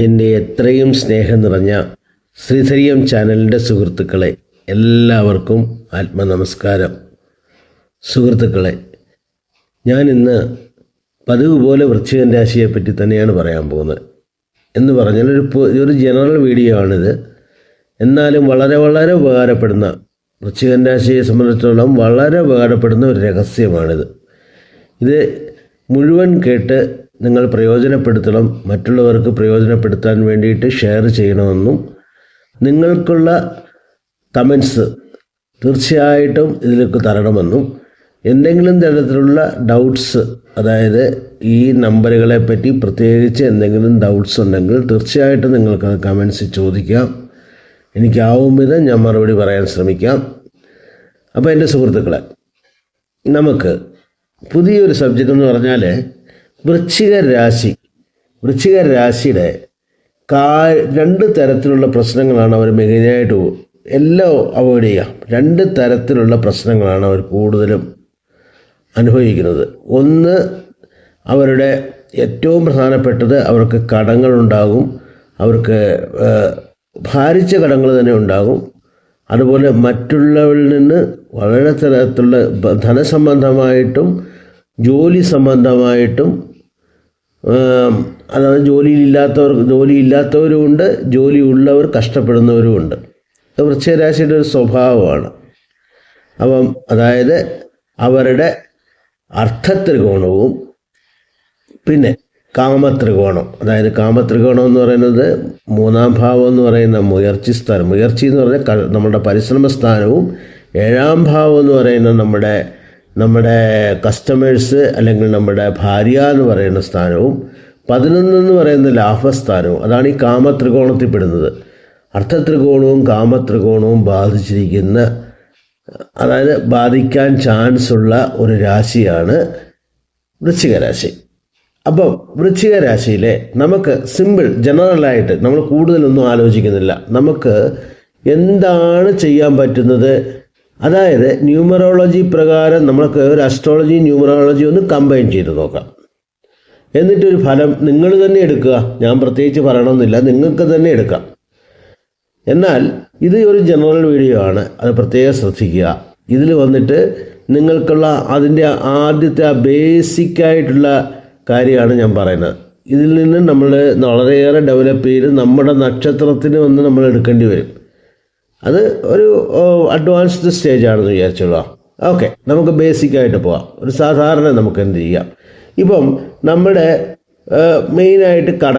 എന്റെ എത്രയും സ്നേഹം നിറഞ്ഞ ശ്രീധരിയം ചാനലിന്റെ സുഹൃത്തുക്കളെ എല്ലാവർക്കും ആത്മനമസ്കാരം. സുഹൃത്തുക്കളെ ഞാൻ ഇന്ന് പതിവ് പോലെ വൃശ്ചികൻ രാശിയെപ്പറ്റി തന്നെയാണ് പറയാൻ പോകുന്നത്. എന്ന് പറഞ്ഞാൽ ഒരു ഒരു ജനറൽ വീഡിയോ ആണിത്. എന്നാലും വളരെ വളരെ ഉപകാരപ്പെടുന്ന വൃശ്ചികൻ രാശിയെ സംബന്ധിച്ചിടത്തോളം വളരെ ഉപകാരപ്പെടുന്ന ഒരു രഹസ്യമാണിത്. ഇത് മുഴുവൻ കേട്ട് നിങ്ങൾ പ്രയോജനപ്പെടുത്തണം മറ്റുള്ളവർക്ക് പ്രയോജനപ്പെടുത്താൻ വേണ്ടിയിട്ട് ഷെയർ ചെയ്യണമെന്നും നിങ്ങൾക്കുള്ള കമൻസ് തീർച്ചയായിട്ടും ഇതിലേക്ക് തരണമെന്നും എന്തെങ്കിലും തരത്തിലുള്ള ഡൗട്ട്സ് അതായത് ഈ നമ്പറുകളെ പറ്റി പ്രത്യേകിച്ച് എന്തെങ്കിലും ഡൗട്ട്സ് ഉണ്ടെങ്കിൽ തീർച്ചയായിട്ടും നിങ്ങൾക്ക് കമൻസ് ചോദിക്കാം. എനിക്കാവും വിധം ഞാൻ മറുപടി പറയാൻ ശ്രമിക്കാം. അപ്പോൾ എന്റെ സുഹൃത്തുക്കളെ നമുക്ക് പുതിയൊരു സബ്ജക്റ്റ് എന്ന് പറഞ്ഞാൽ വൃശ്ചിക രാശി വൃശ്ചിക രാശിയുടെ കാ രണ്ട് തരത്തിലുള്ള പ്രശ്നങ്ങളാണ് അവർ മെയിനായിട്ട് എല്ലാം അവോയ്ഡ് ചെയ്യാം. രണ്ട് തരത്തിലുള്ള പ്രശ്നങ്ങളാണ് അവർ കൂടുതലും അനുഭവിക്കുന്നത്. ഒന്ന് അവരുടെ ഏറ്റവും പ്രധാനപ്പെട്ടത് അവർക്ക് കടങ്ങളുണ്ടാകും അവർക്ക് ഭാരിച്ച കടങ്ങൾ തന്നെ ഉണ്ടാകും. അതുപോലെ മറ്റുള്ളവരിൽ നിന്ന് വളരെ തരത്തിലുള്ള ധനസംബന്ധമായിട്ടും ജോലി സംബന്ധമായിട്ടും അതായത് ജോലിയിലില്ലാത്തവർ ജോലി ഇല്ലാത്തവരുമുണ്ട് ജോലി ഉള്ളവർ കഷ്ടപ്പെടുന്നവരുമുണ്ട്. അത് വൃശ്ചികരാശിയുടെ ഒരു സ്വഭാവമാണ്. അപ്പം അതായത് അവരുടെ അർത്ഥത്രികോണവും പിന്നെ കാമത്രികോണം. അതായത് കാമത്രികോണം എന്ന് പറയുന്നത് മൂന്നാം ഭാവം എന്ന് പറയുന്ന മുയർച്ചി സ്ഥാനം. മുയർച്ചി എന്ന് പറഞ്ഞാൽ നമ്മുടെ പരിശ്രമ സ്ഥാനവും ഏഴാം ഭാവം എന്ന് പറയുന്ന നമ്മുടെ നമ്മുടെ കസ്റ്റമേഴ്സ് അല്ലെങ്കിൽ നമ്മുടെ ഭാര്യ എന്ന് പറയുന്ന സ്ഥാനവും പതിനൊന്ന് എന്ന് പറയുന്ന ലാഭസ്ഥാനവും അതാണ് ഈ കാമത്രികോണത്തിൽ പെടുന്നത്. അർത്ഥത്രികോണവും കാമത്രികോണവും ബാധിച്ചിരിക്കുന്ന അതായത് ബാധിക്കാൻ ചാൻസ് ഉള്ള ഒരു രാശിയാണ് വൃശ്ചികരാശി അപ്പം വൃശ്ചിക രാശിയിലെ നമുക്ക് സിമ്പിൾ ജനറലായിട്ട് നമ്മൾ കൂടുതലൊന്നും ആലോചിക്കുന്നില്ല. നമുക്ക് എന്താണ് ചെയ്യാൻ പറ്റുന്നത്? അതായത് ന്യൂമറോളജി പ്രകാരം നമ്മൾക്ക് ഒരു അസ്ട്രോളജി ന്യൂമറോളജി ഒന്ന് കമ്പൈൻ ചെയ്ത് നോക്കാം. എന്നിട്ടൊരു ഫലം നിങ്ങൾ തന്നെ എടുക്കുക. ഞാൻ പ്രത്യേകിച്ച് പറയണമെന്നില്ല. നിങ്ങൾക്ക് തന്നെ എടുക്കാം. എന്നാൽ ഇത് ഒരു ജനറൽ വീഡിയോ ആണ്. അത് പ്രത്യേകം ശ്രദ്ധിക്കുക. ഇതിൽ വന്നിട്ട് നിങ്ങൾക്കുള്ള അതിന്റെ ആദ്യത്തെ ആ ബേസിക്കായിട്ടുള്ള കാര്യമാണ് ഞാൻ പറയുന്നത്. ഇതിൽ നിന്ന് നമ്മൾ വളരെയേറെ ഡെവലപ്പ് ചെയ്ത് നമ്മുടെ നക്ഷത്രത്തിന് വന്ന് നമ്മൾ എടുക്കേണ്ടി വരും. അത് ഒരു അഡ്വാൻസ്ഡ് സ്റ്റേജ് ആണെന്ന് വിചാരിച്ചോളൂ. ഓക്കെ നമുക്ക് ബേസിക് ആയിട്ട് പോവാം. ഒരു സാധാരണ നമുക്ക് എന്ത് ചെയ്യാം? ഇപ്പം നമ്മുടെ മെയിനായിട്ട് കട